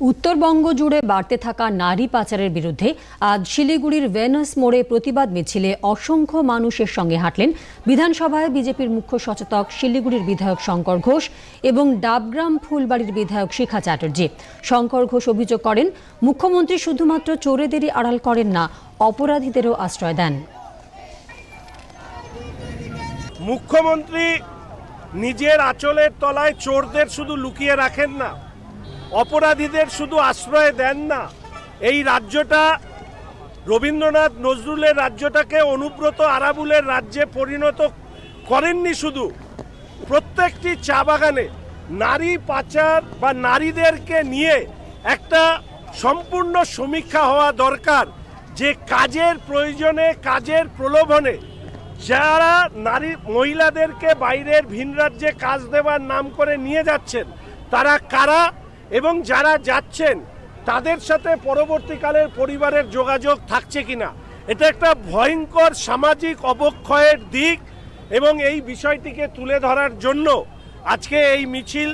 উত্তরবঙ্গ জুড়ে বাড়তে থাকা নারী পাচারের বিরুদ্ধে আজ শিলিগুড়ির ভেনাস মোড়ে প্রতিবাদ মিছিলে অসংখ্য মানুষের সঙ্গে হাঁটলেন বিধানসভায় বিজেপির মুখ্য সচেতক শিলিগুড়ির বিধায়ক শঙ্কর ঘোষ এবং ডাবগ্রাম ফুলবাড়ির বিধায়ক শিখা চ্যাটার্জি। শঙ্কর ঘোষ অভিযোগ করেন, মুখ্যমন্ত্রী শুধুমাত্র চোরেদেরই আড়াল করেন না, অপরাধীদেরও আশ্রয় দেন। মুখ্যমন্ত্রী নিজের আঁচলের তলায় চোরদের শুধু লুকিয়ে রাখেন না অপরাধীদের শুধু আশ্রয় দেন না, এই রাজ্যটা রবীন্দ্রনাথ নজরুলের রাজ্যটাকে অনুব্রত আরাবুলের রাজ্যে পরিণত করেননি শুধু, প্রত্যেকটি চা বাগানে নারী পাচার বা নারীদেরকে নিয়ে একটা সম্পূর্ণ সমীক্ষা হওয়া দরকার যে কাজের প্রয়োজনে, কাজের প্রলোভনে যারা নারী মহিলাদেরকে বাইরের ভিন রাজ্যে কাজ দেওয়ার নাম করে নিয়ে যাচ্ছেন, তারা কারা এবং যারা যাচ্ছেন, তাদের সাথে পরবর্তীকালের পরিবারের যোগাযোগ থাকছে কিনা? এটা একটা ভয়ঙ্কর সামাজিক অবক্ষয়ের দিক এবং এই বিষয়টিকে তুলে ধরার জন্য আজকে এই মিছিল